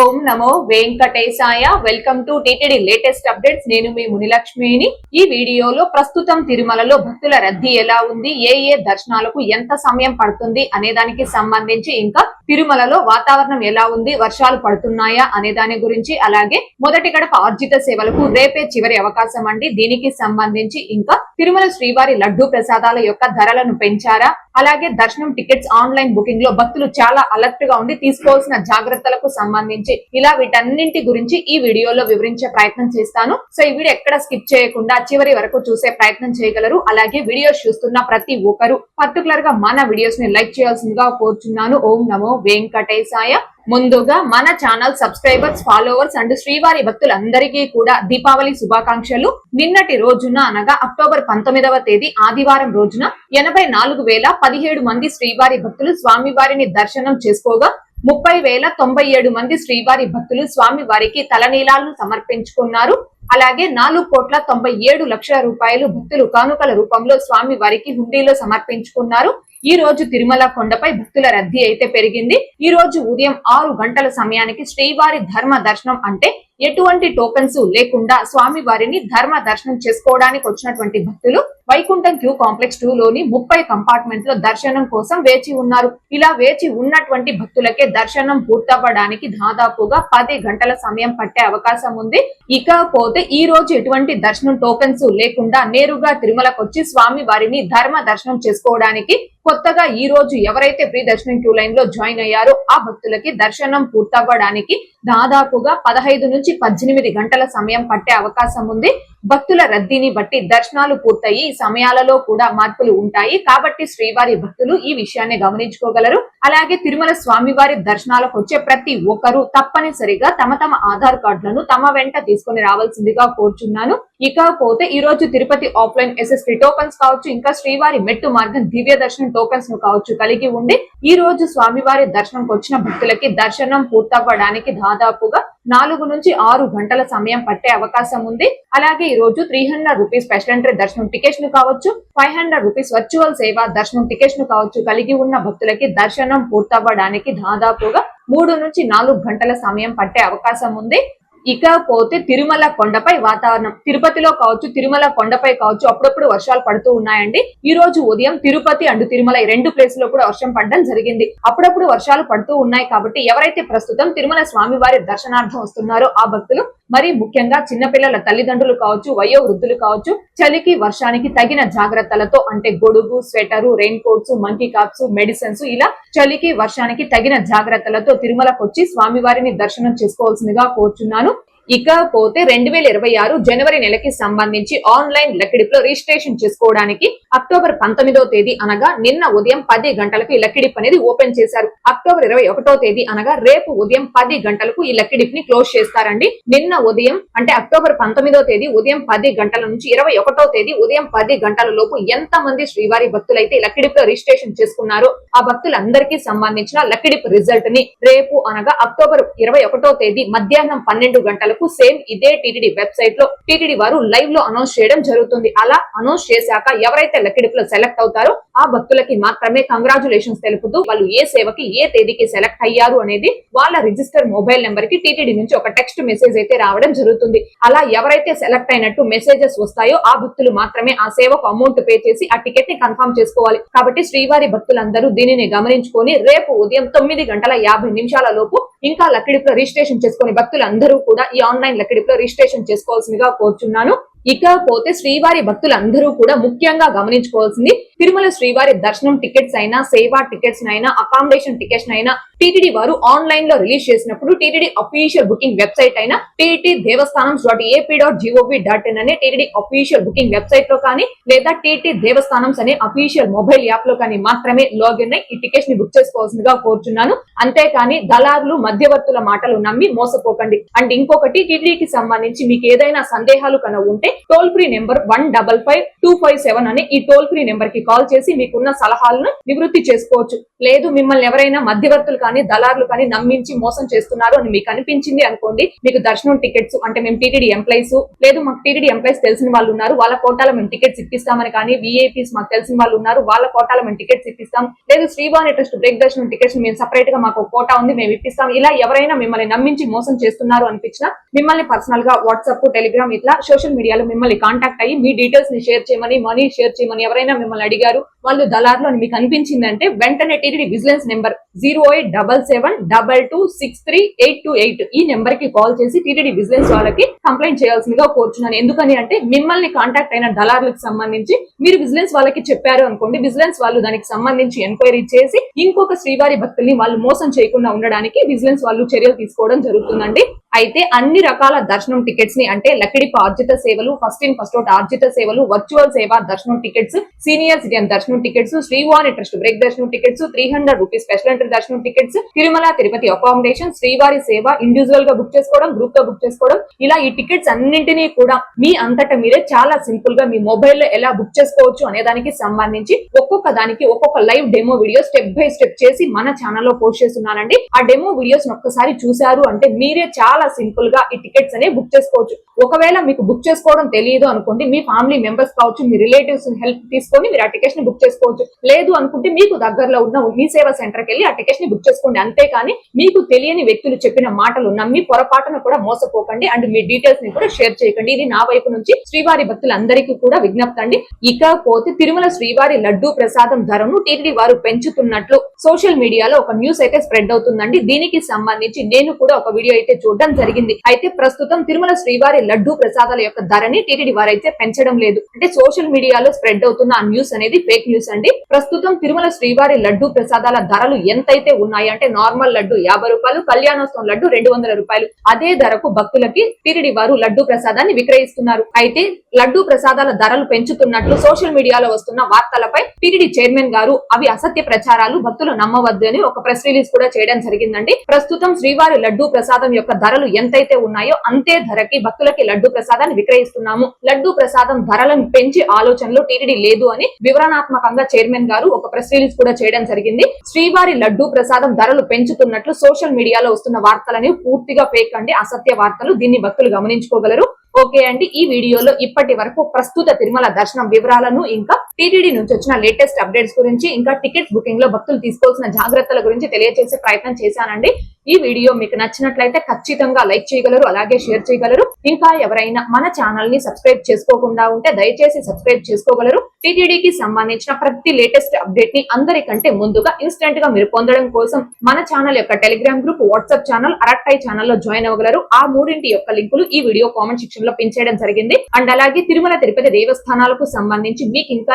ఓం నమో వెంకటేశాయ. Welcome to TTD latest updates నేను మీ మునిలక్ష్మిని. ఈ వీడియోలో ప్రస్తుతం తిరుమలలో భక్తుల రద్దీ ఎలా ఉంది? ఏ ఏ దర్శనాలకు ఎంత సమయం పడుతుంది? అనే దానికి సంబంధించి ఇంకా తిరుమలలో వాతావరణం ఎలా ఉంది? వర్షాలు పడుతున్నాయా? అనే దాని గురించి అలాగే మొదటి గడప ఆర్జిత సేవలకు రేపే చివరి అవకాశం అండి. దీనికి సంబంధించి ఇంకా తిరుమల శ్రీవారి లడ్డూ ప్రసాదాల యొక్క ధరలను పెంచారా? అలాగే దర్శనం టికెట్స్ ఆన్లైన్ బుకింగ్లో భక్తులు చాలా అలర్ట్గా ఉండి తీసుకోవాల్సిన జాగ్రత్తలకు సంబంధించి ఇలా వీటన్నింటి గురించి ఈ వీడియోలో వివరించే ప్రయత్నం చేస్తాను. సో ఈ వీడియో ఎక్కడ స్కిప్ చేయకుండా చివరి వరకు చూసే ప్రయత్నం చేయగలరు. అలాగే వీడియోస్ చూస్తున్న ప్రతి ఒక్కరు పర్టికులర్గా మన వీడియోస్ని లైక్ చేయాల్సిందిగా కోరుచున్నాను. ఓం నమో వెంకటేశాయ. ముందుగా మన ఛానల్ సబ్స్క్రైబర్స్ ఫాలోవర్స్ అండ్ శ్రీవారి భక్తులందరికీ కూడా దీపావళి శుభాకాంక్షలు. నిన్నటి రోజున అనగా అక్టోబర్ పంతొమ్మిదవ తేదీ ఆదివారం రోజున ఎనభై నాలుగు వేల పదిహేడు మంది శ్రీవారి భక్తులు స్వామివారిని దర్శనం చేసుకోగా ముప్పై వేల తొంభై ఏడు మంది శ్రీవారి భక్తులు స్వామి వారికి తలనీలాలను సమర్పించుకున్నారు. అలాగే నాలుగు కోట్ల తొంభై ఏడు లక్షల రూపాయలు భక్తులు కానుకల రూపంలో స్వామి వారికి హుండీలో సమర్పించుకున్నారు. ఈ రోజు తిరుమల కొండపై భక్తుల రద్దీ అయితే పెరిగింది. ఈ రోజు ఉదయం ఆరు గంటల సమయానికి శ్రీవారి ధర్మ దర్శనం అంటే ఎటువంటి టోకెన్స్ లేకుండా స్వామి వారిని ధర్మ దర్శనం చేసుకోవడానికి వచ్చినటువంటి భక్తులు వైకుంఠం క్యూ కాంప్లెక్స్ టూ లోని ముప్పై కంపార్ట్మెంట్లో దర్శనం కోసం వేచి ఉన్నారు. ఇలా వేచి ఉన్నటువంటి భక్తులకే దర్శనం పూర్తవ్వడానికి దాదాపుగా పది గంటల సమయం పట్టే అవకాశం ఉంది. ఇకపోతే ఈ రోజు ఎటువంటి దర్శనం టోకెన్స్ లేకుండా నేరుగా తిరుమలకొచ్చి స్వామి వారిని ధర్మ దర్శనం చేసుకోవడానికి కొత్తగా ఈ రోజు ఎవరైతే ఫ్రీ దర్శనం క్యూ లైన్లో జాయిన్ అయ్యారో ఆ భక్తులకి దర్శనం పూర్తవ్వడానికి దాదాపుగా పదహైదు నుంచి పద్దెనిమిది గంటల సమయం పట్టే అవకాశం ఉంది. భక్తుల రద్దీని బట్టి దర్శనాలు పూర్తయి సమయాలలో కూడా మార్పులు ఉంటాయి. కాబట్టి శ్రీవారి భక్తులు ఈ విషయాన్ని గమనించుకోగలరు. అలాగే తిరుమల స్వామివారి దర్శనాలకు వచ్చే ప్రతి ఒక్కరూ తప్పనిసరిగా తమ తమ ఆధార్ కార్డులను తమ వెంట తీసుకుని రావాల్సిందిగా కోరుచున్నాను. ఇకపోతే ఈ రోజు తిరుపతి ఆఫ్లైన్ ఎస్ఎస్టీ టోకన్స్ కావచ్చు ఇంకా శ్రీవారి మెట్టు మార్గం దివ్య దర్శనం టోకన్స్ను కావచ్చు కలిగి ఉండి ఈ రోజు స్వామివారి దర్శనంకి వచ్చిన భక్తులకి దర్శనం పూర్తవ్వడానికి దాదాపుగా నాలుగు నుంచి ఆరు గంటల సమయం పట్టే అవకాశం ఉంది. అలాగే ఈ రోజు three hundred rupees special entry దర్శనం టికెట్స్ను కావచ్చు ఫైవ్ హండ్రెడ్ రూపీస్ వర్చువల్ సేవ దర్శనం టికెట్స్ను కావచ్చు కలిగి ఉన్న భక్తులకి దర్శనం పూర్తవ్వడానికి దాదాపుగా మూడు నుంచి నాలుగు గంటల సమయం పట్టే అవకాశం ఉంది. ఇకపోతే తిరుమల కొండపై వాతావరణం. తిరుపతిలో కావచ్చు తిరుమల కొండపై కావచ్చు అప్పుడప్పుడు వర్షాలు పడుతూ ఉన్నాయండి. ఈ రోజు ఉదయం తిరుపతి అండ్ తిరుమల ఈ రెండు ప్లేస్లో కూడా వర్షం పడడం జరిగింది. అప్పుడప్పుడు వర్షాలు పడుతూ ఉన్నాయి కాబట్టి ఎవరైతే ప్రస్తుతం తిరుమల స్వామివారి దర్శనార్థం వస్తున్నారో ఆ భక్తులు మరి ముఖ్యంగా చిన్నపిల్లల తల్లిదండ్రులు కావచ్చు వయో వృద్ధులు కావచ్చు చలికి వర్షానికి తగిన జాగ్రత్తలతో అంటే గొడుగు sweater rain coats monkey caps medicines ఇలా చలికి వర్షానికి తగిన జాగ్రత్తలతో తిరుమలకొచ్చి స్వామివారిని దర్శనం చేసుకోవాల్సిందిగా కోరుచున్నాను. ఇకపోతే రెండు వేల ఇరవై ఆరు జనవరి నెలకి సంబంధించి ఆన్లైన్ లెక్కిడిపులో రిజిస్ట్రేషన్ చేసుకోవడానికి అక్టోబర్ పంతొమ్మిదో తేదీ అనగా నిన్న ఉదయం పది గంటలకు ఈ లెక్కిడిప్ అనేది ఓపెన్ చేశారు. అక్టోబర్ ఇరవై ఒకటో తేదీ అనగా రేపు ఉదయం పది గంటలకు ఈ లెక్కిడిప్ని క్లోజ్ చేస్తారండి. నిన్న ఉదయం అంటే అక్టోబర్ పంతొమ్మిదో తేదీ ఉదయం పది గంటల నుంచి ఇరవై ఒకటో తేదీ ఉదయం పది గంటల లోపు ఎంత మంది శ్రీవారి భక్తులైతే లక్కిడిప్లో రిజిస్ట్రేషన్ చేసుకున్నారో ఆ భక్తులందరికీ సంబంధించిన లక్కిడిప్ రిజల్ట్ని రేపు అనగా అక్టోబర్ ఇరవై ఒకటో తేదీ మధ్యాహ్నం పన్నెండు మేరకు సేమ్ ఇదే టీటీడీ వెబ్సైట్లో టీటీడీ వారు లైవ్లో అనౌన్స్ చేయడం జరుగుతుంది. అలా అనౌన్స్ చేశాక ఎవరైతే లెక్కిడిప్లో సెలెక్ట్ అవుతారో ఆ భక్తులకి మాత్రమే కంగ్రాచులేషన్స్ తెలుపుతూ వాళ్ళు ఏ సేవకి ఏ తేదీకి సెలెక్ట్ అయ్యారు అనేది వాళ్ళ రిజిస్టర్ మొబైల్ నెంబర్కి టీటీడీ నుంచి ఒక టెక్స్ట్ మెసేజ్ అయితే రావడం జరుగుతుంది. అలా ఎవరైతే సెలెక్ట్ అయినట్టు మెసేజెస్ వస్తాయో ఆ భక్తులు మాత్రమే ఆ సేవకు అమౌంట్ పే చేసి ఆ టికెట్ని కన్ఫర్మ్ చేసుకోవాలి. కాబట్టి శ్రీవారి భక్తులందరూ దీనిని గమనించుకొని రేపు ఉదయం తొమ్మిది గంటల యాభై నిమిషాల లోపు ఇంకా లక్కడిప్లో రిజిస్ట్రేషన్ చేసుకునే భక్తులందరూ కూడా ఈ ఆన్లైన్ లక్కడిప్లో రిజిస్ట్రేషన్ చేసుకోవాల్సిందిగా కోరుచున్నాను. ఇకపోతే శ్రీవారి భక్తులందరూ కూడా ముఖ్యంగా గమనించుకోవాల్సింది తిరుమల శ్రీవారి దర్శనం టికెట్స్ అయినా సేవా టికెట్స్ అయినా అకామిడేషన్ టికెట్స్ అయినా టీటీడీ వారు ఆన్లైన్లో రిలీజ్ చేసినప్పుడు టీటీడీ అఫీషియల్ బుకింగ్ వెబ్సైట్ అయినా TT Devasthanam dot AP dot gov dot in అనే టీటీడీ అఫీషియల్ బుకింగ్ వెబ్సైట్లో కానీ లేదా టీటీ దేవస్థానం అనే అఫీషియల్ మొబైల్ యాప్లో కానీ మాత్రమే లాగిన్ అయి ఈ టికెట్స్ని బుక్ చేసుకోవాల్సిందిగా కోరుచున్నాను. అంతేకాని దళారులు మధ్యవర్తుల మాటలు నమ్మి మోసపోకండి. అండ్ ఇంకొకటి టీటీడీకి సంబంధించి మీకు ఏదైనా సందేహాలు కన ఉంటే toll free number one double five two five seven అని ఈ టోల్ ఫ్రీ నెంబర్కి కాల్ చేసి మీకున్న సలహాలను నివృత్తి చేసుకోవచ్చు. లేదు మిమ్మల్ని ఎవరైనా మధ్యవర్తులు కానీ దళారులు కానీ నమ్మించి మోసం చేస్తున్నారు అని మీకు అనిపించింది అనుకోండి మీకు దర్శనం టికెట్స్ అంటే మేము టీటీడీ ఎంప్లాయీస్ లేదు మాకు టీటీడీ ఎంప్లాయీస్ తెలిసిన వాళ్ళు ఉన్నారు వాళ్ళ కోటాలో మేము టికెట్స్ ఇప్పిస్తామని కానీ విఐపీస్ మాకు తెలిసిన వాళ్ళు ఉన్నారు వాళ్ళ కోటాలో మేము టికెట్స్ ఇప్పిస్తాం. లేదు శ్రీవాణి ట్రస్ట్ బ్రేక్ దర్శనం టికెట్స్ మేము సపరేట్గా మాకు కోటా ఉంది మేము ఇప్పిస్తాం. ఇలా ఎవరైనా మిమ్మల్ని నమ్మించి మోసం చేస్తున్నారు అనిపించినా మిమ్మల్ని పర్సనల్గా వాట్సాప్ టెలిగ్రామ్ ఇట్లా సోషల్ మీడియాలో మిమ్మల్ని కాంటాక్ట్ అయ్యి మీ డీటెయిల్స్ని షేర్ చేయమని మనీ షేర్ చేయమని ఎవరైనా మిమ్మల్ని అడిగారు వాళ్ళు దళారులు అని మీకు అనిపించిందంటే వెంటనే TTD vigilance number zero eight double seven double two six three eight two eight ఈ నెంబర్కి కాల్ చేసి టీటీడీ విజిలెన్స్ వాళ్ళకి కంప్లైంట్ చేయాల్సిందిగా కోరుచున్నాను. ఎందుకని అంటే మిమ్మల్ని కాంటాక్ట్ అయిన దళారులకు సంబంధించి మీరు విజిలెన్స్ వాళ్ళకి చెప్పారు అనుకోండి విజిలెన్స్ వాళ్ళు దానికి సంబంధించి ఎంక్వైరీ చేసి ఇంకొక శ్రీవారి భక్తుల్ని వాళ్ళు మోసం చేయకుండా ఉండడానికి విజిలెన్స్ వాళ్ళు చర్యలు తీసుకోవడం జరుగుతుందండి. అయితే అన్ని రకాల దర్శనం టికెట్స్ని అంటే లక్కిడిపు ఆర్జిత సేవలు ఫస్ట్ ఇన్ ఫస్ట్ అవుట్ ఆర్జిత సేవలు వర్చువల్ సేవ దర్శనం టికెట్స్ సీనియర్ సిటిజన్ దర్శనం టికెట్స్ శ్రీవాణి ట్రస్ట్ బ్రేక్ దర్శనం tickets three hundred rupees special entry దర్శనం టికెట్స్ తిరుమల తిరుపతి అకామిడేషన్ శ్రీవారి సేవ ఇండివిజువల్గా బుక్ చేసుకోవడం గ్రూప్గా బుక్ చేసుకోవడం. ఇలా ఈ టికెట్స్ అన్నింటినీ కూడా మీ అంతటా మీరే చాలా సింపుల్గా మీ మొబైల్లో ఎలా బుక్ చేసుకోవచ్చు అనే దానికి సంబంధించి ఒక్కొక్క దానికి ఒక్కొక్క live demo video step by step చేసి మన ఛానల్లో పోస్ట్ చేస్తున్నానండి. ఆ డెమో వీడియోస్ ఒక్కసారి చూసారు అంటే మీరే చాలా సింపుల్గా ఈ టికెట్స్ అనేవి బుక్ చేసుకోవచ్చు. ఒకవేళ మీకు బుక్ చేసుకోవడం తెలియదు అనుకుంటే మీ ఫ్యామిలీ మెంబర్స్ కావచ్చు మీ రిలేటివ్స్ హెల్ప్ తీసుకొని మీరు ఆ టికెట్స్ని బుక్ చేసుకోవచ్చు. లేదు అనుకుంటే మీకు దగ్గరలో ఉన్న మీ సేవా సెంటర్కి వెళ్ళి ఆ టికెట్స్ని బుక్ చేసుకోండి. అంతేకాని మీకు తెలియని వ్యక్తులు చెప్పిన మాటలు నమ్మి పొరపాటున కూడా మోసపోకండి. అండ్ మీ డీటెయిల్స్ని కూడా షేర్ చేయకండి. ఇది నా వైపు నుంచి శ్రీవారి భక్తులందరికీ కూడా విజ్ఞప్తి అండి. ఇకపోతే తిరుమల శ్రీవారి లడ్డూ ప్రసాదం ధరను టీటీడీ వారు పెంచుతున్నట్లు సోషల్ మీడియాలో ఒక న్యూస్ అయితే స్ప్రెడ్ అవుతుందండి. దీనికి సంబంధించి నేను కూడా ఒక వీడియో అయితే చూడడం జరిగింది. అయితే ప్రస్తుతం తిరుమల శ్రీవారి లడ్డూ ప్రసాదాల యొక్క ధరని టీటీడీ వారు అయితే పెంచడం లేదు. అంటే సోషల్ మీడియాలో స్ప్రెడ్ అవుతున్న ఆ న్యూస్ అనేది ఫేక్ న్యూస్ అండి. ప్రస్తుతం తిరుమల శ్రీవారి లడ్డూ ప్రసాదాల ధరలు ఎంతైతే ఉన్నాయి అంటే నార్మల్ లడ్డు యాభై రూపాయలు కళ్యాణోత్సవం లడ్డు రెండు వందల రూపాయలు. అదే ధరకు భక్తులకి టీటీడీ వారు లడ్డూ ప్రసాదాన్ని విక్రయిస్తున్నారు. అయితే లడ్డూ ప్రసాదాల ధరలు పెంచుతున్నట్లు సోషల్ మీడియాలో వస్తున్న వార్తలపై టీటీడీ చైర్మన్ గారు అవి అసత్య ప్రచారాలు భక్తులు నమ్మవద్దు అని ఒక ప్రెస్ రిలీజ్ కూడా చేయడం జరిగిందండి. ప్రస్తుతం శ్రీవారి లడ్డూ ప్రసాదం యొక్క ధరలు ఎంతైతే ఉన్నాయో అంతే ధరకి భక్తులకి లడ్డు ప్రసాదాన్ని విక్రయిస్తున్నాము. లడ్డు ప్రసాదం ధరలను పెంచి ఆలోచనలో టీటీడీ లేదు అని వివరణాత్మకంగా చైర్మన్ గారు ఒక ప్రెస్ రిలీజ్ కూడా చేయడం జరిగింది. శ్రీవారి లడ్డు ప్రసాదం ధరలు పెంచుతున్నట్లు సోషల్ మీడియాలో వస్తున్న వార్తలని పూర్తిగా ఫేక్ అండి అసత్య వార్తలు దీన్ని భక్తులు గమనించుకోగలరు. ఓకే అండి ఈ వీడియోలో ఇప్పటి వరకు ప్రస్తుత తిరుమల దర్శనం వివరాలను ఇంకా టీటీడీ నుంచి వచ్చిన లేటెస్ట్ అప్డేట్స్ గురించి ఇంకా టికెట్స్ బుకింగ్లో భక్తులు తీసుకోవాల్సిన జాగ్రత్తల గురించి తెలియజేసే ప్రయత్నం చేశానండి. ఈ వీడియో మీకు నచ్చినట్లయితే ఖచ్చితంగా లైక్ చేయగలరు అలాగే షేర్ చేయగలరు. ఇంకా ఎవరైనా మన ఛానల్ని సబ్స్క్రైబ్ చేసుకోకుండా ఉంటే దయచేసి సబ్స్క్రైబ్ చేసుకోగలరు. టీటీడీకి సంబంధించిన ప్రతి లేటెస్ట్ అప్డేట్ని అందరికంటే ముందుగా ఇన్స్టెంట్గా మీరు పొందడం కోసం మన ఛానల్ యొక్క Telegram group WhatsApp channel Arattai ఛానల్లో జాయిన్ అవ్వగలరు. ఆ మూడింటి యొక్క లింకులు ఈ వీడియో కామెంట్ సెక్షన్లో పెంచేయడం చేయడం జరిగింది. అండ్ అలాగే తిరుమల తిరుపతి దేవస్థానాలకు సంబంధించి మీకు ఇంకా